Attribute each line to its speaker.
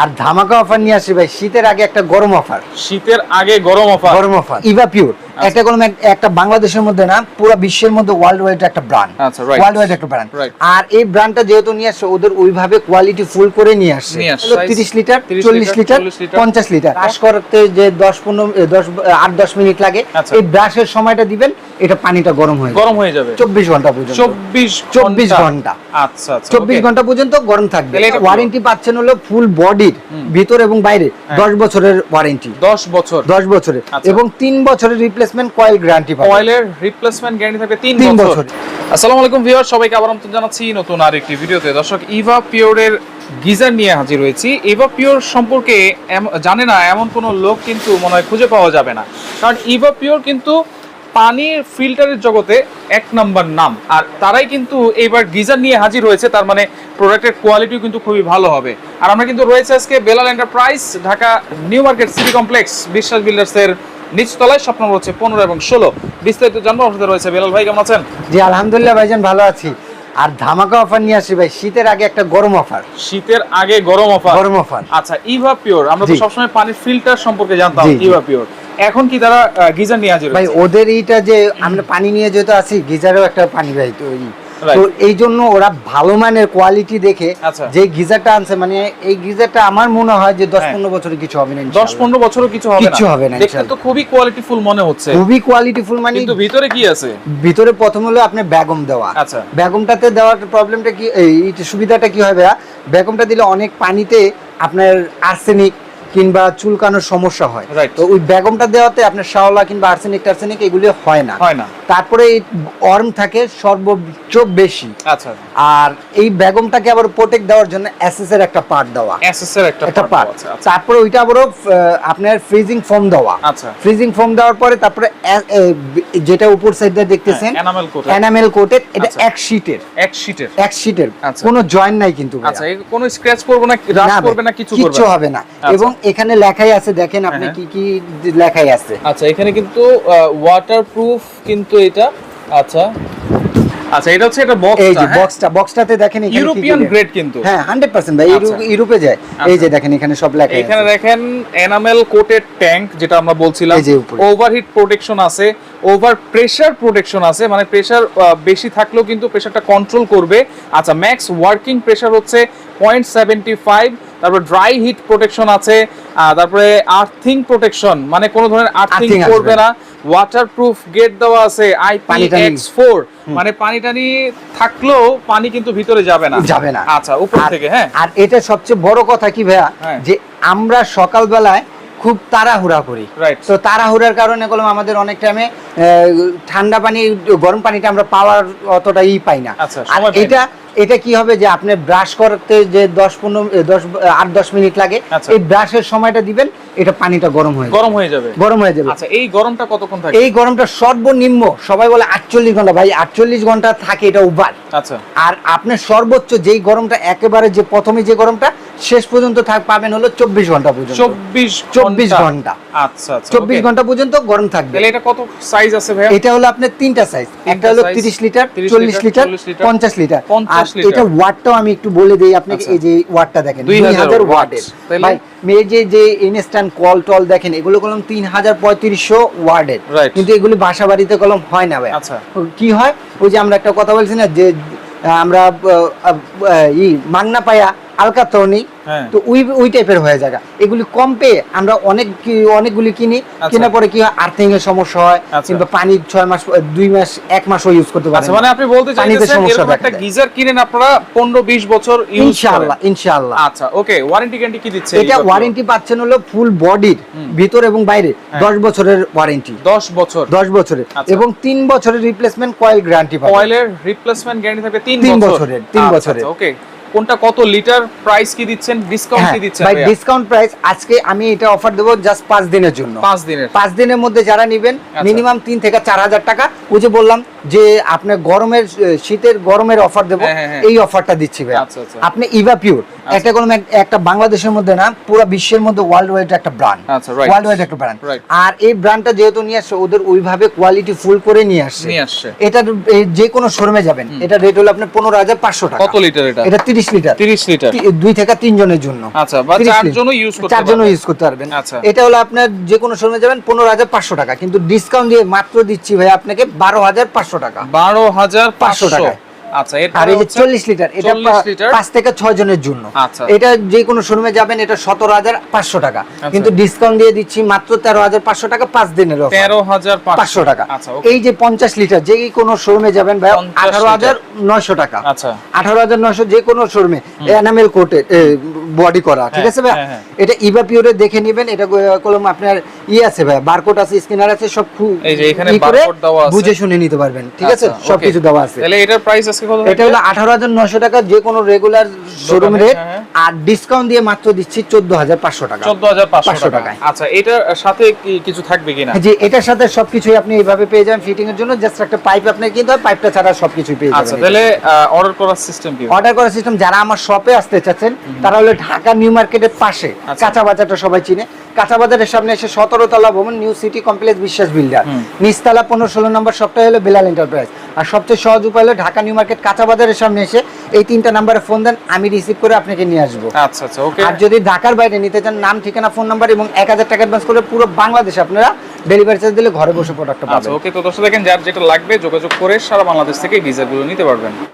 Speaker 1: আর ধামাকা অফার নিয়ে আসি ভাই শীতের আগে একটা গরম অফার
Speaker 2: শীতের আগে গরম অফার
Speaker 1: গরম অফার ইভা পিওর। একটা কলম একটা বাংলাদেশের মধ্যে না পুরো বিশ্বের মধ্যে ওয়ার্ল্ড ওয়াইড একটা ব্র্যান্ড
Speaker 2: আচ্ছা,
Speaker 1: ওয়ার্ল্ড ওয়াইড একটা ব্র্যান্ড আর এই ব্র্যান্ডটা যেহেতু নিয়ে আসছে ওদের ওইভাবে কোয়ালিটি ফুল করে নিয়ে আসছে। 30 লিটার চল্লিশ লিটার পঞ্চাশ লিটার। ব্রাশ করতে যে দশ পনেরো দশ আট দশ মিনিট লাগে।
Speaker 2: আচ্ছা।
Speaker 1: এই ব্রাশের সময়টা দিবেন এটা পানিটা গরম হয়ে
Speaker 2: গরম হয়ে যাবে।
Speaker 1: চব্বিশ ঘণ্টা পর্যন্ত।
Speaker 2: চব্বিশ
Speaker 1: 24 ঘণ্টা।
Speaker 2: আচ্ছা আচ্ছা
Speaker 1: চব্বিশ ঘণ্টা পর্যন্ত গরম থাকবে। ওয়ারেন্টি পাচ্ছেন হলো ফুল বডির ভিতর এবং বাইরে।
Speaker 2: হ্যাঁ।
Speaker 1: দশ বছরের ওয়ারেন্টি
Speaker 2: দশ বছর।
Speaker 1: দশ বছরের।
Speaker 2: আচ্ছা।
Speaker 1: এবং তিন বছরের রিপ্লেসমেন্ট কয়েল গ্যারান্টি পাবেন।
Speaker 2: অয়েলের রিপ্লেসমেন্ট গ্যারান্টি থাকবে তিন
Speaker 1: তিন
Speaker 2: বছর।
Speaker 1: বছর।
Speaker 2: আসসালামু আলাইকুম ভিউয়ার সবাইকে আবার আমন্ত্রণ জানাচ্ছি নতুন আর একটি ভিডিওতে। দর্শক ইভা পিওরের গিজার নিয়ে হাজির হয়েছি। ইভা পিওর সম্পর্কে জানে না এমন কোনো লোক কিন্তু মনে হয় খুঁজে পাওয়া যাবে না। কারণ ইভা পিওর কিন্তু পানির ফিল্টারের জগতে এক নাম্বার নাম। আর তারাই কিন্তু এবার গিজার নিয়ে হাজির হয়েছে তার মানে প্রোডাক্টের কোয়ালিটিও কিন্তু খুবই ভালো হবে। আর আমরা কিন্তু রয়েছে আজকে Belal Enterprise Dhaka New Market City Complex Biswas বিল্ডার্সের নিচতলায় স্বপ্ন নম্বর হচ্ছে পনেরো এবং ষোলো। বিস্তারিত জানব আপনার সাথে রয়েছে বেলাল ভাই কেমন আছেন?
Speaker 1: জি আলহামদুলিল্লাহ ভাইজান ভালো আছি। আর ধামাকা অফার নিয়ে আসি ভাই শীতের আগে একটা গরম অফার
Speaker 2: শীতের আগে গরম অফার
Speaker 1: গরম অফার
Speaker 2: আচ্ছা ইভা পিওর আমরা তো সবসময় পানির ফিল্টার সম্পর্কে জানতাম। ইভা পিওর এখন কি তারা গিজার নিয়ে হাজির
Speaker 1: ভাই ওদের এইটা যে আমরা পানি নিয়ে যেহেতু আছি গিজারেও একটা পানি ভাই
Speaker 2: Right.
Speaker 1: তো এই জন্য ওরা ভালো মানের কোয়ালিটি দেখে
Speaker 2: আচ্ছা।
Speaker 1: যে গিজারটা আনছে মানে এই গিজারটা আমার মনে হয় যে দশ
Speaker 2: হ্যাঁ।
Speaker 1: পনেরো বছরে কিছু হবে না
Speaker 2: দশ পনেরো বছরও কিছু হবে না।
Speaker 1: কিচ্ছু হবে না,
Speaker 2: দেখতে তো খুবই কোয়ালিটিফুল মনে হচ্ছে।
Speaker 1: খুবই কোয়ালিটিফুল মানে
Speaker 2: কিন্তু ভিতরে কি আছে?
Speaker 1: ভিতরে প্রথম হলো আপনার বেগম দেওয়া।
Speaker 2: আচ্ছা।
Speaker 1: বেগমটাতে দেওয়ার প্রবলেমটা কি এই সুবিধাটা কি হবে বেগমটা দিলে অনেক পানিতে আপনার আর্সেনিক কিংবা চুলকানোর সমস্যা হয়। তো ওই বেগমটা দেওয়াতে আপনার শাওলা কিংবা আর্সেনিক টার্সেনিক এগুলো হয় না।
Speaker 2: হয় না।
Speaker 1: তারপরে এই অর্ম থাকে সর্বোচ্চ বেশি।
Speaker 2: আচ্ছা।
Speaker 1: আর এই বেগমটাকে আবার প্রোটেক্ট দেওয়ার জন্য এসএস এর একটা পার্ট দেওয়া।
Speaker 2: এসএস এর একটা
Speaker 1: একটা পার্ট
Speaker 2: আছে আচ্ছা
Speaker 1: তারপরে ওইটা আবারও আপনার ফ্রিজিং ফোম দেওয়া।
Speaker 2: আচ্ছা।
Speaker 1: ফ্রিজিং ফোম দেওয়ার পরে তারপরে যেটা উপর সাইডে দেখতেছেন
Speaker 2: এনামেল কোট
Speaker 1: এনামেল কোটেড এটা
Speaker 2: আচ্ছা।
Speaker 1: এক শীটের
Speaker 2: এক শীটের
Speaker 1: এক শীটের
Speaker 2: আচ্ছা।
Speaker 1: কোনো জয়েন্ট নাই কিন্তু
Speaker 2: আচ্ছা কোনো স্ক্র্যাচ করবে না রাফ করবে না কিছু করবে
Speaker 1: কিচ্ছু
Speaker 2: না।
Speaker 1: হবে না।
Speaker 2: আচ্ছা।
Speaker 1: এবং এখানে লেখাই আছে দেখেন আপনি
Speaker 2: হ্যাঁ,
Speaker 1: কি কি লেখাই আছে।
Speaker 2: আচ্ছা এখানে কিন্তু ওয়াটারপ্রুফ কিন্তু এটা। আচ্ছা। আচ্ছা এটা হচ্ছে এটা বক্স
Speaker 1: এই যে বক্সটা বক্সটাতে দেখেন এখানে
Speaker 2: ইউরোপিয়ান গ্রেড কিন্তু।
Speaker 1: হ্যাঁ 100% ভাই
Speaker 2: আচ্ছা।
Speaker 1: ইউরোপে যায়। এই যে
Speaker 2: আচ্ছা।
Speaker 1: দেখেন এখানে সব লেখা
Speaker 2: এখানে দেখেন এনামেল কোটেড ট্যাঙ্ক যেটা আমরা বলছিলাম।
Speaker 1: যে।
Speaker 2: ওভারহিট প্রোটেকশন আছে ওভার প্রেসার প্রোটেকশন আছে মানে প্রেসার বেশি থাকলেও কিন্তু প্রেসারটা কন্ট্রোল করবে। আচ্ছা ম্যাক্স ওয়ার্কিং প্রেসার হচ্ছে পয়েন্ট সেভেন্টি ফাইভ তারপর ড্রাই হিট প্রোটেকশন আছে তারপরে আর্থিং প্রোটেকশন মানে কোনো ধরনের আর্থিং করবে না। ওয়াটারপ্রুফ গেট দেওয়া আছে আইপিএক্স ফোর মানে পানি টানি থাকলেও পানি কিন্তু ভিতরে যাবে না।
Speaker 1: যাবে না।
Speaker 2: আচ্ছা উপর থেকে হ্যাঁ।
Speaker 1: আর এটা সবচেয়ে বড় কথা কি ভাইয়া?
Speaker 2: হ্যাঁ।
Speaker 1: যে আমরা সকালবেলায় খুব তাড়াহুড়া করি। তো তাড়াহুড়ার কারণে কলম আমাদের অনেক টাইমে ঠান্ডা পানি গরম পানিটা আমরা পাওয়ার অতটা ই পাই না।
Speaker 2: আচ্ছা,
Speaker 1: আর
Speaker 2: পাই না।
Speaker 1: এটা এটা কি হবে যে আপনি ব্রাশ করতে যে দশ পনেরো দশ আট দশ মিনিট লাগে
Speaker 2: আচ্ছা।
Speaker 1: এই ব্রাশের সময়টা দিবেন এটা পানিটা গরম হয়ে
Speaker 2: গরম হয়ে যাবে।
Speaker 1: গরম হয়ে যাবে।
Speaker 2: আচ্ছা এই গরমটা কতক্ষণ থাকে?
Speaker 1: এই গরমটা সর্বনিম্ন সবাই বলে আটচল্লিশ ঘণ্টা। ভাই আটচল্লিশ ঘণ্টা থাকে এটা ওভার
Speaker 2: আচ্ছা।
Speaker 1: আর আপনার সর্বোচ্চ যেই গরমটা একেবারে যে প্রথমে যে গরমটা শেষ পর্যন্ত থাক পাবেন হলো চব্বিশ ঘণ্টা পর্যন্ত।
Speaker 2: চব্বিশ
Speaker 1: 24 ঘণ্টা।
Speaker 2: আচ্ছা আচ্ছা
Speaker 1: চব্বিশ. ঘণ্টা পর্যন্ত গরম থাকবে।
Speaker 2: তাহলে এটা কত সাইজ আছে ভাইয়া?
Speaker 1: এটা হলো আপনার তিনটা সাইজ একটা হলো তিরিশ লিটার
Speaker 2: 30
Speaker 1: চল্লিশ লিটার
Speaker 2: 40 লিটার,
Speaker 1: পঞ্চাশ লিটার।
Speaker 2: 50
Speaker 1: আর এটা ওয়াটটাও আমি একটু বলে দিই আপনাকে
Speaker 2: আচ্ছা।
Speaker 1: এই যে ওয়াটটা দেখেন
Speaker 2: 2000
Speaker 1: 2000
Speaker 2: watts,
Speaker 1: ওয়াটের ভাই মেয়ে যে যে ইনস্ট্যান্ট কল টল দেখেন এগুলো কলম তিন হাজার পঁয়ত্রিশশো ওয়ার্ডের কিন্তু এগুলি বাসা বাড়িতে কলম হয় না ভাই।
Speaker 2: আচ্ছা।
Speaker 1: কি হয়? ওই যে আমরা একটা কথা বলছি না যে আমরা ই মাগনা পায়া আলকা তনি
Speaker 2: হ্যাঁ।
Speaker 1: তো ওই ওই টাইপের হয়ে যায় এগুলি কম পেয়ে আমরা অনেক অনেকগুলি কিনি।
Speaker 2: আচ্ছা।
Speaker 1: কেনার পরে কি হয় আর্থিং এর সমস্যা হয়
Speaker 2: আচ্ছা।
Speaker 1: কিংবা পানি ছয় মাস দুই মাস এক মাসও ইউজ করতে পারেন
Speaker 2: আচ্ছা মানে আপনি বলতে চাইছেন
Speaker 1: সমস্যা
Speaker 2: এরকম একটা গিজার কিনেন আপনারা 15 20 বছর ইউজ
Speaker 1: ইনশাআল্লাহ ইনশাআল্লাহ।
Speaker 2: আচ্ছা ওকে ওয়ারেন্টি গ্যারান্টি কি দিচ্ছে
Speaker 1: এটা ওয়ারেন্টি পাচ্ছেন হলো ফুল বডির ভিতর এবং বাইরে
Speaker 2: হ্যাঁ।
Speaker 1: দশ বছরের ওয়ারেন্টি
Speaker 2: 10 বছর।
Speaker 1: দশ বছরের। এবং তিন বছরের রিপ্লেসমেন্ট কয়েল গ্যারান্টি পাবেন।
Speaker 2: অয়েলের রিপ্লেসমেন্ট গ্যারান্টি থাকবে 3
Speaker 1: তিন
Speaker 2: বছর।
Speaker 1: বছরের, তিন বছরের।
Speaker 2: ওকে কোনটা কত লিটার প্রাইস কি দিচ্ছেন? ডিসকাউন্ট
Speaker 1: হ্যাঁ
Speaker 2: কি দিচ্ছেন
Speaker 1: ভাই ডিসকাউন্ট প্রাইস আজকে আমি এটা অফার দেব জাস্ট 5 দিনের জন্য।
Speaker 2: 5 দিনের।
Speaker 1: 5 দিনের মধ্যে যারা নেবেন
Speaker 2: আচ্ছা।
Speaker 1: মিনিমাম 3 থেকে চার হাজার টাকা। ওই যে বললাম যে আপনার গরমের শীতের গরমের অফার দেবো
Speaker 2: হ্যাঁ, হ্যাঁ, হ্যাঁ।
Speaker 1: এই অফারটা দিচ্ছি ভাই
Speaker 2: আচ্ছা, আচ্ছা।
Speaker 1: আপনি ইভা পিওর একটা কলম একটা বাংলাদেশের মধ্যে না পুরো বিশ্বের মধ্যে ওয়ার্ল্ড ওয়াইড একটা ব্র্যান্ড
Speaker 2: আচ্ছা,
Speaker 1: ওয়ার্ল্ড ওয়াইড একটা ব্র্যান্ড আর এই ব্র্যান্ডটা যেহেতু নিয়ে আসছে ওদের ওইভাবে কোয়ালিটি ফুল করে নিয়ে আসছে। এই যে কোনো শোরুমে যাবেন এটা রেট হলো আপনার পনেরো হাজার পাঁচশো টাকা।
Speaker 2: কত লিটার এটা?
Speaker 1: এটা তিরিশ লিটার
Speaker 2: 30 লিটার
Speaker 1: দুই থেকে তিন জনের জন্য।
Speaker 2: আচ্ছা, বা
Speaker 1: 30
Speaker 2: চারজনও
Speaker 1: লিটার।
Speaker 2: use করতে
Speaker 1: চারজনও
Speaker 2: পারবে।
Speaker 1: ইউজ করতে পারবেন।
Speaker 2: আচ্ছা।
Speaker 1: এটা হলো আপনার যে কোনো শোরুমে যাবেন পনেরো হাজার পাঁচশো টাকা। কিন্তু ডিসকাউন্ট দিয়ে মাত্র দিচ্ছি ভাই আপনাকে বারো হাজার পাঁচশো টাকা।
Speaker 2: বারো হাজার পাঁচশো
Speaker 1: 500
Speaker 2: আচ্ছা
Speaker 1: আর
Speaker 2: এরপরে
Speaker 1: এই যে
Speaker 2: হচ্ছে
Speaker 1: চল্লিশ লিটার এটা
Speaker 2: 40
Speaker 1: পা-
Speaker 2: লিটার।
Speaker 1: পাঁচ থেকে ছয় জনের জন্য।
Speaker 2: আচ্ছা।
Speaker 1: এটা যে কোনো শোরুমে যাবেন এটা সতেরো হাজার পাঁচশো টাকা।
Speaker 2: আচ্ছা।
Speaker 1: কিন্তু ডিসকাউন্ট দিয়ে দিচ্ছি মাত্র তেরো হাজার পাঁচশো টাকা পাঁচ দিনের
Speaker 2: তেরো হাজার
Speaker 1: পাঁচশো। টাকা।
Speaker 2: আচ্ছা
Speaker 1: এই যে পঞ্চাশ লিটার যে কোনো শোরুমে যাবেন ভাই আঠারো হাজার নয়শো টাকা।
Speaker 2: আচ্ছা।
Speaker 1: আঠারো হাজার নয়শো যে কোনো শোরুমে এনামেল কোটে বডি করা ঠিক
Speaker 2: হ্যাঁ,
Speaker 1: আছে ভাই
Speaker 2: হ্যাঁ, হ্যাঁ।
Speaker 1: এটা ইভা পিওরে দেখে নেবেন এটা কলম আপনার ই আছে ভাই বারকোড আছে স্ক্যানার আছে সব খু-
Speaker 2: এই যে এখানে barcode দেওয়া আছে।
Speaker 1: বুঝে শুনে নিতে পারবেন ঠিক আছে?
Speaker 2: আচ্ছা,
Speaker 1: সব কিছু দেওয়া আছে।
Speaker 2: তাহলে এটার প্রাইস আজকে কত
Speaker 1: এটা হলো আঠারো হাজার নয়শো টাকা যে কোনো রেগুলার শোরুম রেট। আর ডিসকাউন্ট দিয়ে মাত্র দিচ্ছি চোদ্দ হাজার পাঁচশো টাকা।
Speaker 2: চোদ্দ হাজার পাঁচশো
Speaker 1: 500
Speaker 2: টাকা। আচ্ছা এটার সাথে কি কিছু থাকবে কিনা?
Speaker 1: যে এটার সাথে সবকিছুই আপনি এইভাবে পেয়ে যাবেন ফিটিং এর জন্য। জাস্ট একটা পাইপ আপনি কিনতে হবে পাইপটা ছাড়া সবকিছুই পেয়ে যাবেন।
Speaker 2: আচ্ছা তাহলে অর্ডার করার সিস্টেম কি?
Speaker 1: অর্ডার করার সিস্টেম যারা আমার শপে আসতে চাচ্ছেন তারা হলো ঢাকা নিউ মার্কেটের পাশে।
Speaker 2: আচ্ছা।
Speaker 1: কাঁচা বাজারটা সবাই চিনে। কাঁচা বাজারের সামনে এসে সতেরো তলা ভবন New City Complex Biswas builder. নিচতলা পনেরো ষোলো নম্বর শপটা হলো বেলাল এন্টারপ্রাইজ। আর সবচেয়ে সহজ উপায় হলো ঢাকা নিউ মার্কেট কাঁচা বাজারের সামনে এসে এই তিনটা নাম্বারে ফোন দেন আমি রিসিভ করে আপনাকে নিয়ে আসব।
Speaker 2: আচ্ছা আচ্ছা ওকে।
Speaker 1: আর যদি ঢাকার বাইরে নিতে চান নাম ঠিকানা ফোন নাম্বার এবং এক হাজার টাকা অ্যাডভান্স করে পুরো বাংলাদেশে আপনারা ডেলিভারি চার্জ দিলে ঘরে বসে প্রোডাক্টটা
Speaker 2: আচ্ছা
Speaker 1: পাবেন।
Speaker 2: ওকে তো দর্শক দেখেন যার যেটা লাগবে যোগাযোগ করে সারা বাংলাদেশ থেকে গিজারগুলো নিতে পারবেন।